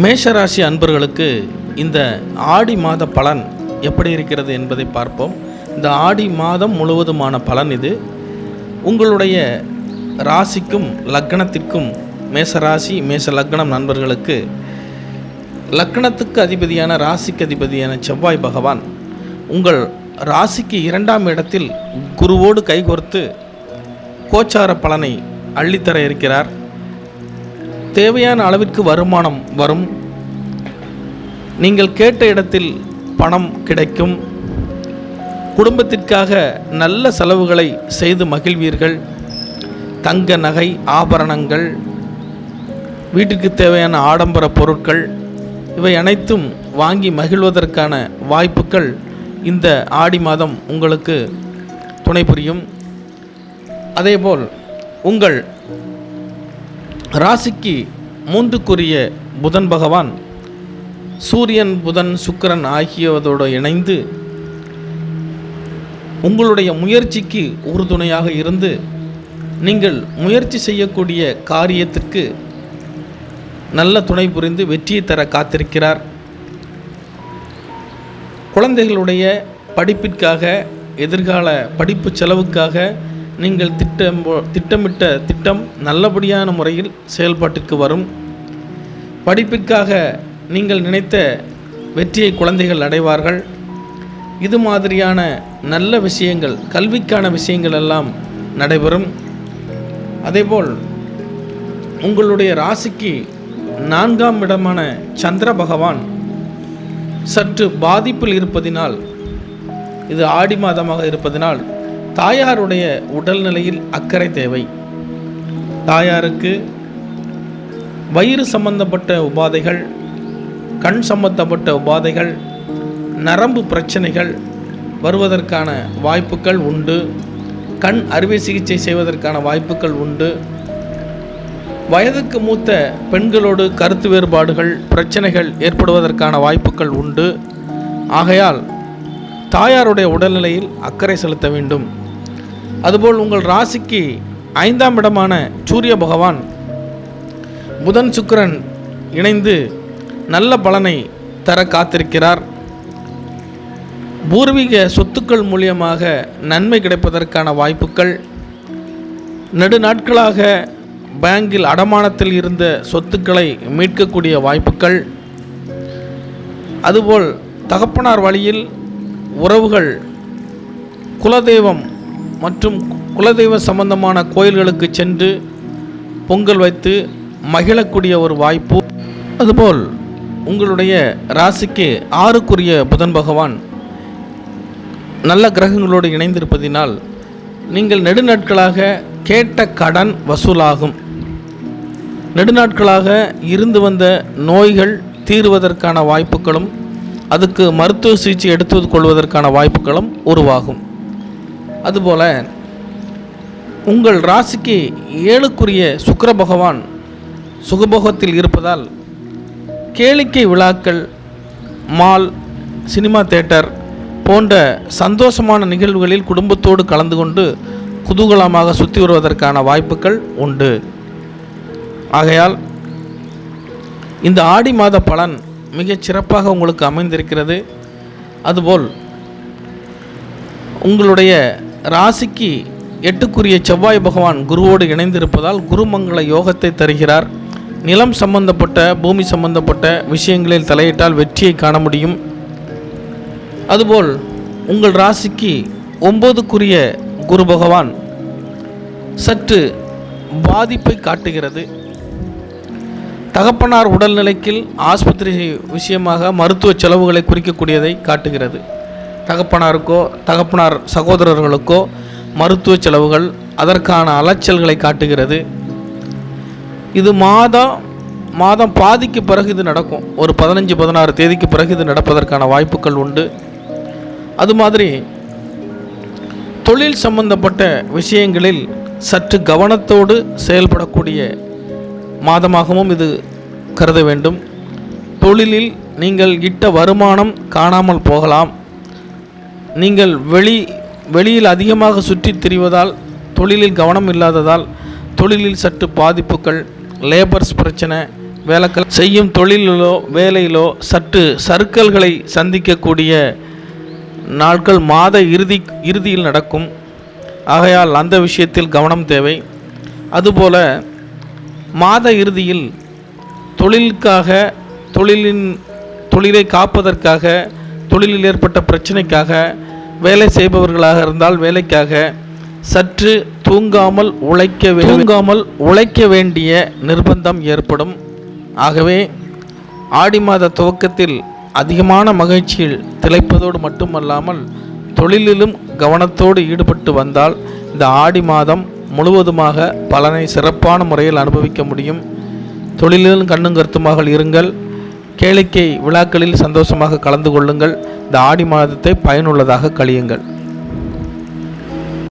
மேஷராசி அன்பர்களுக்கு இந்த ஆடி மாத பலன் எப்படி இருக்கிறது என்பதை பார்ப்போம். இந்த ஆடி மாதம் முழுவதுமான பலன் இது. உங்களுடைய ராசிக்கும் லக்னத்திற்கும் மேஷராசி மேஷ லக்னம் நண்பர்களுக்கு லக்னத்துக்கு அதிபதியான ராசிக்கு அதிபதியான செவ்வாய் பகவான் உங்கள் ராசிக்கு இரண்டாம் இடத்தில் குருவோடு கைகோர்த்து கோச்சார பலனை அள்ளித்தர இருக்கிறார். தேவையான அளவிற்கு வருமானம் வரும். நீங்கள் கேட்ட இடத்தில் பணம் கிடைக்கும். குடும்பத்திற்காக நல்ல செலவுகளை செய்து மகிழ்வீர்கள். தங்க நகை ஆபரணங்கள் வீட்டுக்கு தேவையான ஆடம்பர பொருட்கள் இவை அனைத்தும் வாங்கி மகிழ்வதற்கான வாய்ப்புகள் இந்த ஆடி மாதம் உங்களுக்கு துணை புரியும். அதேபோல் உங்கள் ராசிக்கு மூன்றுக்குரிய புதன் பகவான் சூரியன் புதன் சுக்கிரன் ஆகியவதோடு இணைந்து உங்களுடைய முயற்சிக்கு உறுதுணையாக இருந்து நீங்கள் முயற்சி செய்யக்கூடிய காரியத்திற்கு நல்ல துணை புரிந்து வெற்றியை தர காத்திருக்கிறார். குழந்தைகளுடைய படிப்பிற்காக எதிர்கால படிப்பு செலவுக்காக நீங்கள் திட்டம் திட்டமிட்ட திட்டம் நல்லபடியான முறையில் செயல்பாட்டிற்கு வரும். படிப்பிற்காக நீங்கள் நினைத்த வெற்றியை குழந்தைகள் அடைவார்கள். இது மாதிரியான நல்ல விஷயங்கள் கல்விக்கான விஷயங்கள் எல்லாம் நடைபெறும். அதேபோல் உங்களுடைய ராசிக்கு நான்காம் இடமான சந்திர பகவான் சற்று பாதிப்பில் இருப்பதினால் இது ஆடி மாதமாக இருப்பதினால் தாயாருடைய உடல்நிலையில் அக்கறை தேவை. தாயாருக்கு வயிறு சம்பந்தப்பட்ட உபாதைகள் கண் சம்பந்தப்பட்ட உபாதைகள் நரம்பு பிரச்சனைகள் வருவதற்கான வாய்ப்புகள் உண்டு. கண் அறுவை சிகிச்சை செய்வதற்கான வாய்ப்புகள் உண்டு. வயதுக்கு மூத்த பெண்களோடு கருத்து வேறுபாடுகள் பிரச்சனைகள் ஏற்படுவதற்கான வாய்ப்புகள் உண்டு. ஆகையால் தாயாருடைய உடல்நிலையில் அக்கறை செலுத்த வேண்டும். அதுபோல் உங்கள் ராசிக்கு ஐந்தாம் இடமான சூரிய பகவான் புதன் சுக்கிரன் இணைந்து நல்ல பலனை தர காத்திருக்கிறார். பூர்வீக சொத்துக்கள் மூலியமாக நன்மை கிடைப்பதற்கான வாய்ப்புகள். நெடுநாட்களாக பேங்கில் அடமானத்தில் இருந்த சொத்துக்களை மீட்கக்கூடிய வாய்ப்புகள். அதுபோல் தகப்பனார் வழியில் உறவுகள் குலதெய்வம் மற்றும் குலதெய்வ சம்பந்தமான கோயில்களுக்கு சென்று பொங்கல் வைத்து மகிழக்கூடிய ஒரு வாய்ப்பு. அதுபோல் உங்களுடைய ராசிக்கு ஆறுக்குரிய புதன் பகவான் நல்ல கிரகங்களோடு இணைந்திருப்பதினால் நீங்கள் நெடுநாட்களாக கேட்ட கடன் வசூலாகும். நெடுநாட்களாக இருந்து வந்த நோய்கள் தீர்வதற்கான வாய்ப்புகளும் அதுக்கு மருத்துவ சிகிச்சை எடுத்து கொள்வதற்கான வாய்ப்புகளும் உருவாகும். அதுபோல் உங்கள் ராசிக்கு ஏழுக்குரிய சுக்கர பகவான் சுகபோகத்தில் இருப்பதால் கேளிக்கை விழாக்கள் மால் சினிமா தேட்டர் போன்ற சந்தோஷமான நிகழ்வுகளில் குடும்பத்தோடு கலந்து கொண்டு குதூகலமாக சுற்றி வருவதற்கான வாய்ப்புகள் உண்டு. ஆகையால் இந்த ஆடி மாத பலன் மிகச் சிறப்பாக உங்களுக்கு அமைந்திருக்கிறது. அதுபோல் உங்களுடைய ராசிக்கு எட்டுக்குரிய செவ்வாய் பகவான் குருவோடு இணைந்திருப்பதால் குருமங்கள யோகத்தை தருகிறார். நிலம் சம்பந்தப்பட்ட பூமி சம்பந்தப்பட்ட விஷயங்களில் தலையிட்டால் வெற்றியை காண முடியும். அதுபோல் உங்கள் ராசிக்கு ஒம்போதுக்குரிய குரு பகவான் சற்று பாதிப்பை காட்டுகிறது. தகப்பனார் உடல்நிலைக்கில் ஆஸ்பத்திரி விஷயமாக மருத்துவ செலவுகளை குறிக்கக்கூடியதை காட்டுகிறது. தகப்பனாருக்கோ தகப்பனார் சகோதரர்களுக்கோ மருத்துவ செலவுகள் அதற்கான அலைச்சல்களை காட்டுகிறது. இது மாதம் மாதம் பாதிக்கு பிறகு இது நடக்கும். ஒரு பதினஞ்சு பதினாறு தேதிக்கு பிறகு இது நடப்பதற்கான வாய்ப்புகள் உண்டு. அது மாதிரி தொழில் சம்பந்தப்பட்ட விஷயங்களில் சற்று கவனத்தோடு செயல்படக்கூடிய மாதமாகவும் இது கருத வேண்டும். தொழிலில் நீங்கள் இட்ட வருமானம் காணாமல் போகலாம். நீங்கள் வெளி வெளியில் அதிகமாக சுற்றித் திரிவதால் தொழிலில் கவனம் இல்லாததால் தொழிலில் சற்று பாதிப்புகள் லேபர்ஸ் பிரச்சனை வேலைக்கள் செய்யும் தொழிலிலோ வேலையிலோ சற்று சறுக்கல்களை சந்திக்கக்கூடிய நாட்கள் மாத இறுதி இறுதியில் நடக்கும். ஆகையால் அந்த விஷயத்தில் கவனம் தேவை. அதுபோல மாத இறுதியில் தொழிலுக்காக தொழிலின் தொழிலை காப்பதற்காக தொழிலில் ஏற்பட்ட பிரச்சனைக்காக வேலை செய்பவர்களாக இருந்தால் வேலைக்காக சற்று தூங்காமல் உழைக்க தூங்காமல் உழைக்க வேண்டிய நிர்பந்தம் ஏற்படும். ஆகவே ஆடி மாத துவக்கத்தில் அதிகமான மகிழ்ச்சியில் திளைப்பதோடு மட்டுமல்லாமல் தொழிலிலும் கவனத்தோடு ஈடுபட்டு வந்தால் இந்த ஆடி மாதம் முழுவதுமாக பலனை சிறப்பான முறையில் அனுபவிக்க முடியும். தொழிலிலும் கண்ணும் கருத்துமாக இருங்கள். கேளிக்கை விழாக்களில் சந்தோஷமாக கலந்து கொள்ளுங்கள். இந்த ஆடி மாதத்தை பயனுள்ளதாக கழியுங்கள்.